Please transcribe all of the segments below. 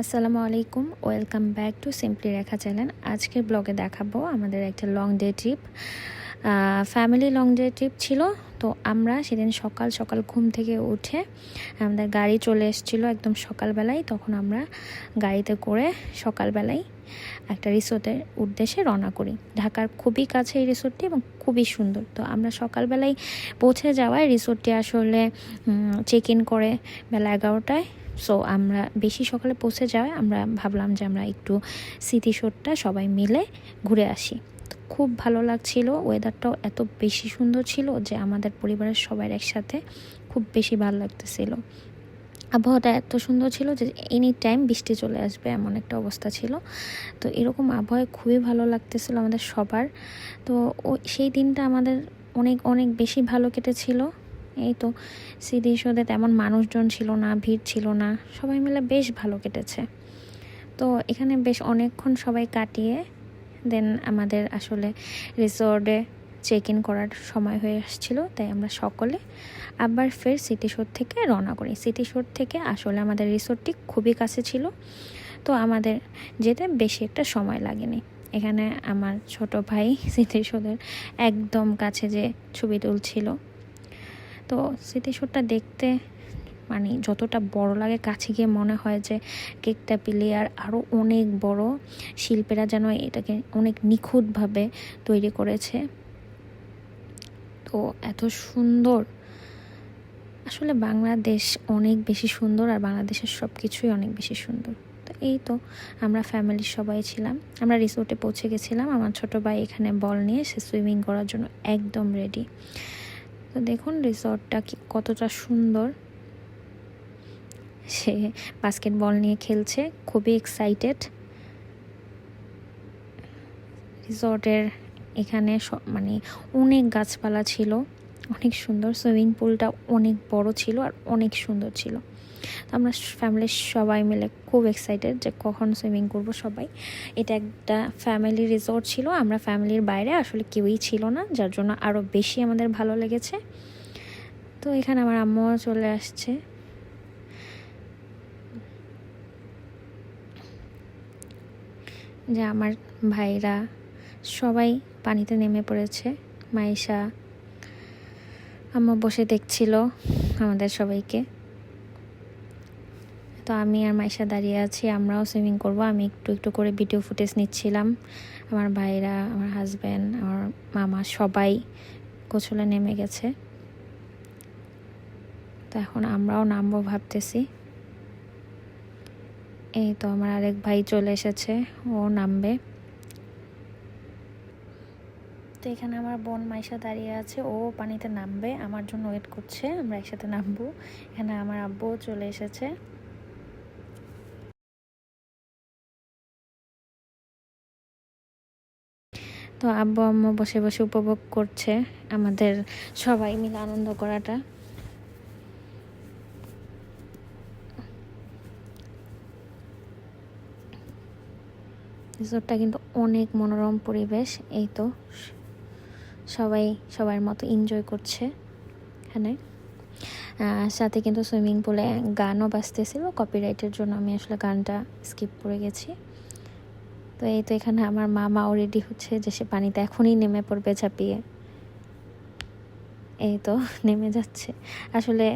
আসসালামু আলাইকুম, welcome back to simply Rekha channel. আজকের ব্লগে দেখাবো আমাদের একটা long day trip. Family long day trip ছিল, তো আমরা সেদিন সকাল সকাল ঘুম থেকে উঠে আমাদের গাড়ি চলে এসেছিল একদম সকালবেলায়। তখন আমরা গাড়িতে করে সকালবেলায় একটা রিসোর্টের উদ্দেশ্যে রওনা করি। ঢাকার খুবই কাছে এই রিসোর্টটি এবং খুবই সুন্দর। তো আমরা সকালবেলায় পৌঁছে যাওয়ায় রিসোর্টটি আসলে চেক ইন করে বেলা এগারোটায় সো আমরা বেশি সকালে পৌঁছে যাওয়ায় আমরা ভাবলাম যে আমরা একটু স্মৃতিসোধটা সবাই মিলে ঘুরে আসি। খুব ভালো লাগছিল ওয়েদারটাও এত বেশি সুন্দর ছিল যে আমাদের পরিবারের সবার একসাথে খুব বেশি ভালো লাগতেছিল। আবহাওয়াটা এত সুন্দর ছিল যে এনি টাইম বৃষ্টি চলে আসবে এমন একটা অবস্থা ছিল। তো এরকম আবহাওয়ায় খুবই ভালো লাগতেছিল আমাদের সবার। তো সেই দিনটা আমাদের অনেক অনেক বেশি ভালো কেটেছিল। এই তো স্মৃতিসৌধে তেমন মানুষজন ছিল না, ভিড় ছিল না, সবাই মিলে বেশ ভালো কেটেছে। তো এখানে বেশ অনেকক্ষণ সবাই কাটিয়ে দেন আমাদের আসলে রিসোর্টে চেক ইন করার সময় হয়ে আসছিল, তাই আমরা সকলে আবার ফের সিটি শোর থেকে রওনা করি। সিটি শোর থেকে আসলে আমাদের রিসোর্টটি খুবই কাছে ছিল, তো আমাদের যেতে বেশি একটা সময় লাগেনি। এখানে আমার ছোট ভাই স্মৃতিসৌধের একদম কাছে যে ছবি তুলছিল তো স্মৃতিসৌধটা দেখতে মানে যতটা বড় লাগে, কাছে গিয়ে মনে হয় যে কেকটা পিলে আর আরও অনেক বড় শিল্পীরা যেন এটাকে অনেক নিখুঁতভাবে তৈরি করেছে। তো এত সুন্দর। আসলে বাংলাদেশ অনেক বেশি সুন্দর আর বাংলাদেশের সব কিছুই অনেক বেশি সুন্দর। তো এই তো আমরা ফ্যামিলির সবাই ছিলাম। আমরা রিসোর্টে পৌঁছে গেছিলাম। আমার ছোট ভাই এখানে বল নিয়ে সে সুইমিং করার জন্য একদম রেডি। তো দেখুন রিসর্টটা কতটা সুন্দর। সে বাস্কেটবল নিয়ে খেলছে, খুবই এক্সাইটেড রিসর্টের এখানে মানে অনেক গাছপালা ছিল, অনেক সুন্দর। সুইমিং পুলটা অনেক বড় ছিল আর অনেক সুন্দর ছিল। তো আমরা ফ্যামিলির সবাই মিলে খুব এক্সাইটেড যে কখন সুইমিং করব সবাই। এটা একটা ফ্যামিলি রিসোর্ট ছিল, আমরা ফ্যামিলির বাইরে আসলে কেউই ছিল না, যার জন্য আরও বেশি আমাদের ভালো লেগেছে। তো এখানে আমার আম্মুও চলে আসছে। যে আমার ভাইরা সবাই পানিতে নেমে পড়েছে। মাইশা আম্মা বসে দেখছিল আমাদের সবাইকে। তো আমি আর মাইশা দাঁড়িয়ে আছি, আমরাও সুইমিং করব। আমি একটু একটু করে ভিডিও ফুটেজ নিচ্ছিলাম। আমার ভাইরা, আমার হাজব্যান্ড আমার মামা সবাই গোছলে নেমে গেছে। তো এখন আমরাও নামবো ভাবতেছি। এই তো আমার আরেক ভাই চলে এসেছে, ও নামবে। তো এখানে আমার বোন মাইশা দাঁড়িয়ে আছে, ও পানিতে নামবে। আমার জন্য ওয়েট করছে, আমরা একসাথে নামবো। এখানে আমার আব্বুও চলে এসেছে। তো আব্বু আম্মু বসে বসে উপভোগ করছে আমাদের সবাই মিলে আনন্দ করাটা। রিসোর্টটা কিন্তু অনেক মনোরম পরিবেশ, এই তো সবাই সবার মতো এনজয় করছে এখানে। সাথে কিন্তু সুইমিং পুলে গানও বাজতেছিল কপিরাইটের জন্য আমি আসলে গানটা স্কিপ করে গেছি। তো এই তো এখানে আমার মামা রেডি হচ্ছে যে সে পানিতে এখনই নেমে পড়বে ঝাঁপিয়ে। এই তো নেমে যাচ্ছে। আসলে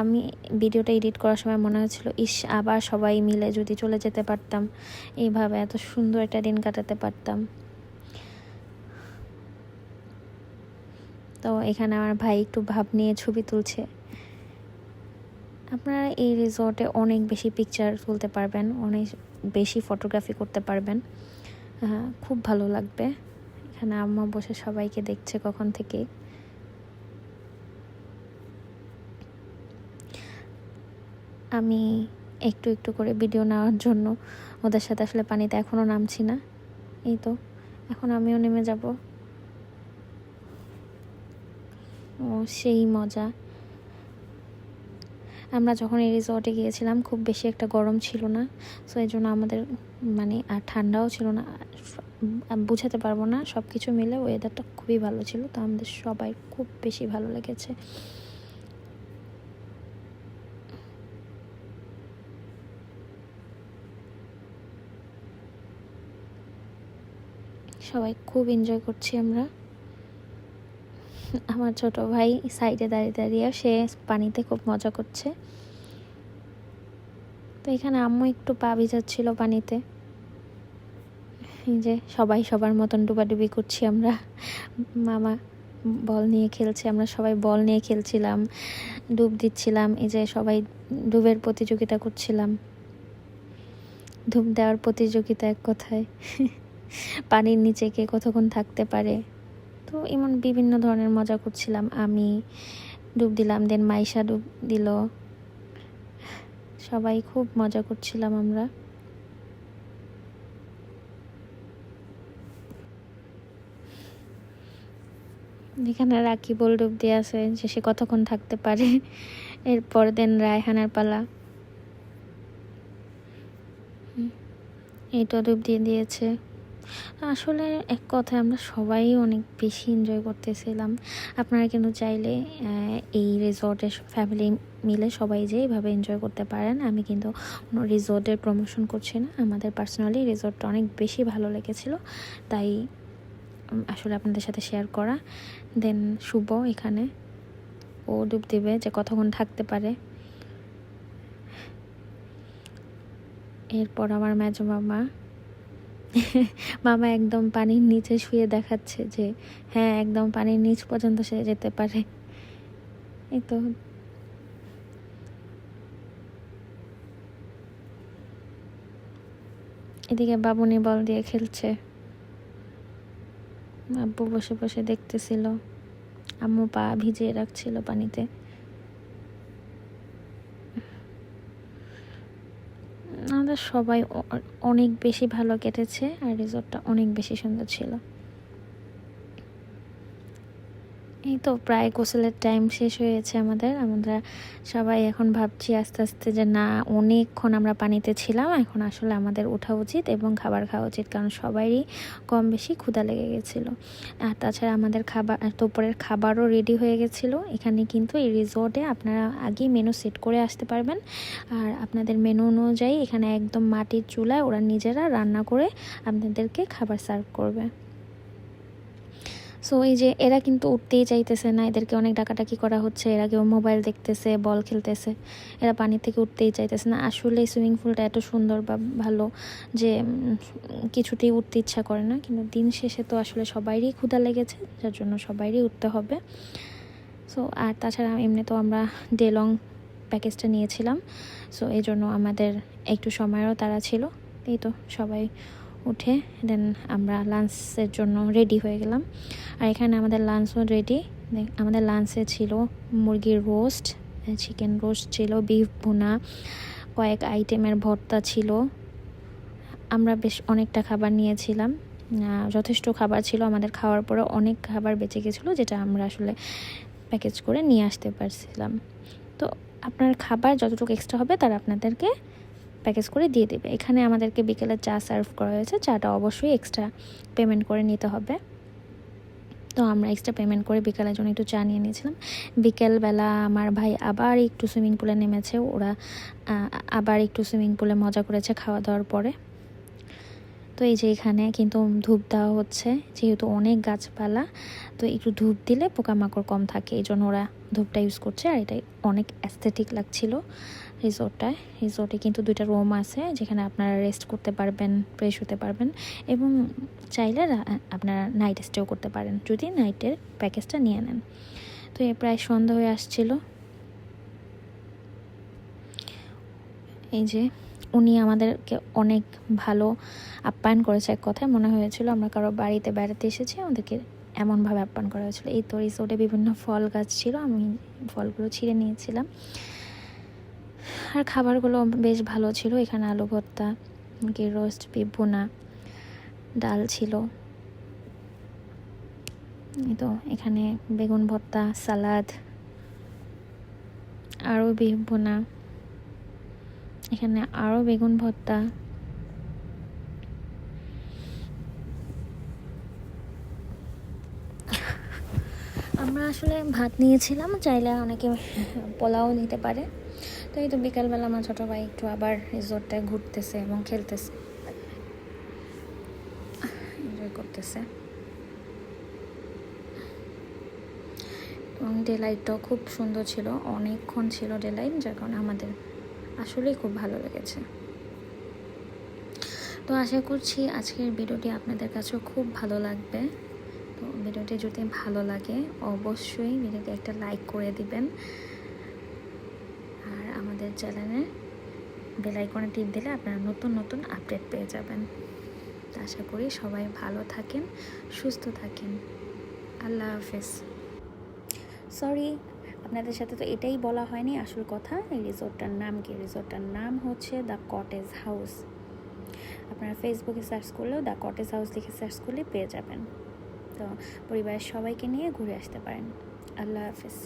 আমি ভিডিওটা এডিট করার সময় মনে হচ্ছিল ইস, আবার সবাই মিলে যদি চলে যেতে পারতাম, এইভাবে এত সুন্দর একটা দিন কাটাতে পারতাম। তো এখানে আমার ভাই একটু ভাব নিয়ে ছবি তুলছে। আপনারা এই রিসর্টে অনেক বেশি পিকচার তুলতে পারবেন, অনেক বেশি ফটোগ্রাফি করতে পারবেন। খুব ভালো লাগবে। এখানে আম্মা বসে সবাইকে দেখছে কখন থেকে। আমি একটু একটু করে ভিডিও নেওয়ার জন্য ওদের সাথে আসলে পানিতে এখনও নামছি না। এই তো, এখন আমিও নেমে যাব। ও, সেই মজা। আমরা যখন এই রিসর্টে গিয়েছিলাম, খুব বেশি একটা গরম ছিল না। সো এই জন্য আমাদের মানে আর ঠান্ডাও ছিল না। বুঝাতে পারব না সব কিছু মিলে ওয়েদারটা খুবই ভালো ছিল, তো আমাদের সবাই খুব বেশি ভালো লেগেছে। সবাই খুব এনজয় করছি আমরা। আমার ছোট ভাই সাইডে দাঁড়িয়ে দাঁড়িয়ে সে পানিতে খুব মজা করছে। তো এখানে আম্মু একটু পা ভিজাচ্ছিল পানিতে। যে সবাই সবার মতন ডুবাডুবি করছি আমরা। মামা বল নিয়ে খেলছে, আমরা সবাই বল নিয়ে খেলছিলাম, ডুব দিচ্ছিলাম, এই যে সবাই ডুবের প্রতিযোগিতা করছিলাম। ডুব দেওয়ার প্রতিযোগিতা এক কথায়। পানির নিচে কে কতক্ষণ থাকতে পারে? তো এমন বিভিন্ন ধরনের মজা করছিলাম। আমি ডুব দিলাম দেন মাইশা ডুব দিল। সবাই খুব মজা করছিলাম আমরা। এখানে রাখি বল ডুব দিয়ে আছে যে সে কতক্ষণ থাকতে পারে? এরপর দেন রায়হানার পালা। এই তো ডুব দিয়ে দিয়েছে। আসলে এক কথায় আমরা সবাই অনেক বেশি এনজয় করতেছিলাম। আপনারা কিন্তু চাইলে এই রিসর্টে ফ্যামিলি মিলে সবাই যে এইভাবে এনজয় করতে পারেন, আমি কিন্তু কোনো রিসর্টের প্রমোশন করছি না। আমাদের পার্সোনালি রিসর্টটা অনেক বেশি ভালো লেগেছিল। তাই আসলে আপনাদের সাথে শেয়ার করা। দেন শুভ এখানে। ও ডুব দিবে যে কতক্ষণ থাকতে পারে। এরপর আমার মেজো মামা। মামা একদম পানির নিচে শুয়ে দেখাচ্ছে যে হ্যাঁ একদম পানির নিচ পর্যন্ত সে যেতে পারে। এই তো। এদিকে বাবুনি বল দিয়ে খেলছে। আব্বু বসে বসে দেখতেছিল। আম্মু পা ভিজিয়ে রাখছিল পানিতে আমাদের সবাই অনেক বেশি ভালো কেটেছে আর রিসোর্টটা অনেক বেশি সুন্দর ছিল। এই তো প্রায় গোসলের টাইম শেষ হয়েছে আমাদের। আমরা সবাই এখন ভাবছি আস্তে আস্তে যে না, অনেকক্ষণ আমরা পানিতে ছিলাম, এখন আসলে আমাদের ওঠা উচিত এবং খাবার খাওয়া উচিত, কারণ সবারই কম বেশি ক্ষুধা লেগে গেছিল। আর তাছাড়া আমাদের খাবার দুপুরের খাবারও রেডি হয়ে গেছিল। এখানে কিন্তু এই রিসোর্টে আপনারা আগেই মেনু সেট করে আসতে পারবেন। আর আপনাদের মেনু অনুযায়ী এখানে একদম মাটির চুলায় ওরা নিজেরা রান্না করে আপনাদেরকে খাবার সার্ভ করবে। সো এই যে এরা কিন্তু উঠতেই চাইতেছে না, এদেরকে অনেক ডাকাটাকি করা হচ্ছে, এরা কেউ মোবাইল দেখতেছে, বল খেলতেছে, এরা পানি থেকে উঠতেই চাইতেছে না। আসলে সুইমিং পুলটা এত সুন্দর বা ভালো যে কিছুতেই উঠতে ইচ্ছা করে না, কিন্তু দিন শেষে তো আসলে সবাইরই ক্ষুধা লেগেছে, যার জন্য সবাইরই উঠতে হবে। সো আর তাছাড়া এমনি তো আমরা ডে লং প্যাকেজটা নিয়েছিলাম। সো এই জন্য আমাদের একটু সময়েরও তারা ছিল, এই তো সবাই উঠে দেন আমরা লাঞ্চের জন্য রেডি হয়ে গেলাম। আর এখানে আমাদের লাঞ্চও রেডি আমাদের লাঞ্চে ছিল মুরগির রোস্ট চিকেন রোস্ট ছিল বিফ ভুনা, কয়েক আইটেমের ভর্তা ছিল। আমরা বেশ অনেকটা খাবার নিয়েছিলাম। যথেষ্ট খাবার ছিল। আমাদের খাওয়ার পরে অনেক খাবার বেঁচে গেছিল, যেটা আমরা আসলে প্যাকেজ করে নিয়ে আসতে পারছিলাম। তো আপনার খাবার যতটুকু এক্সট্রা হবে, তারা আপনাদেরকে প্যাকেজ করে দিয়ে দেবে। এখানে আমাদেরকে বিকেলে চা সার্ভ করা হয়েছে, চাটা অবশ্যই এক্সট্রা পেমেন্ট করে নিতে হবে। তো আমরা এক্সট্রা পেমেন্ট করে বিকালের জন্য একটু চা নিয়ে নিয়েছিলাম। বিকেলবেলা আমার ভাই আবার একটু সুইমিং পুলে নেমেছে, ওরা আবার একটু সুইমিং পুলে মজা করেছে খাওয়া দাওয়ার পরে। তো এই যে এখানে কিন্তু ধূপ দেওয়া হচ্ছে, যেহেতু অনেক গাছপালা, তো একটু ধূপ দিলে পোকামাকড় কম থাকে এই জন্য ওরা ধূপটা ইউজ করছে, আর এটাই অনেক অ্যাস্থেটিক লাগছিল রিসোর্টটায় রিসোর্টে কিন্তু দুইটা রুম আছে, যেখানে আপনারা রেস্ট করতে পারবেন ফ্রেশ হতে পারবেন, এবং চাইলে আপনারা নাইট স্টেও করতে পারেন, যদি নাইটের প্যাকেজটা নিয়ে নেন। তো এ প্রায় সন্ধ্যা হয়ে আসছিল এই যে উনি আমাদেরকে অনেক ভালো আপ্যায়ন করেছে এক কথায়। মনে হয়েছিল আমরা কারও বাড়িতে বেড়াতে এসেছি, আমাদেরকে এমনভাবে আপ্যায়ন করা হয়েছিল। এই তো রিসোর্টে বিভিন্ন ফল গাছ ছিল, আমি ফলগুলো ছিঁড়ে নিয়েছিলাম। আর খাবারগুলো বেশ ভালো ছিল। এখানে আলু ভর্তা, মুরগির রোস্ট বিফ ডাল ছিল। এই তো এখানে বেগুন ভর্তা, সালাদ, আরও বিফ বোনা এখানে আরও বেগুন ভর্তা। আমরা আসলে ভাত নিয়েছিলাম, চাইলে অনেকে পোলাও নিতে পারে। তো এই তো বিকালবেলা আমার ছোটো ভাই একটু আবার রিসোর্টটায় ঘুরতেছে এবং খেলতেছে। এনজয় করতেছে। এবং ডে লাইটটাও খুব সুন্দর ছিল, অনেকক্ষণ ছিল ডে লাইট যার কারণে আমাদের আসলেই খুব ভালো লেগেছে। তো আশা করছি আজকের ভিডিওটি আপনাদের কাছেও খুব ভালো লাগবে। তো ভিডিওটি যদি ভালো লাগে, অবশ্যই ভিডিওটি একটা লাইক করে দিবেন। আর আমাদের চ্যানেলে বেল আইকনে টিপ দিলে আপনারা নতুন নতুন আপডেট পেয়ে যাবেন। তো আশা করি সবাই ভালো থাকেন, সুস্থ থাকেন। আল্লাহ হাফেজ। সরি আপনাদের সাথে তো এটাই বলা হয়নি আসল কথা, এই রিসোর্টটার নাম কি? রিসোর্টটার নাম হচ্ছে দ্য কটেজ হাউস। আপনারা ফেসবুকে সার্চ করলেও দ্য কটেজ হাউস লিখে সার্চ করলে পেয়ে যাবেন। তো পরিবারের সবাইকে নিয়ে ঘুরে আসতে পারেন। আল্লাহ হাফেজ।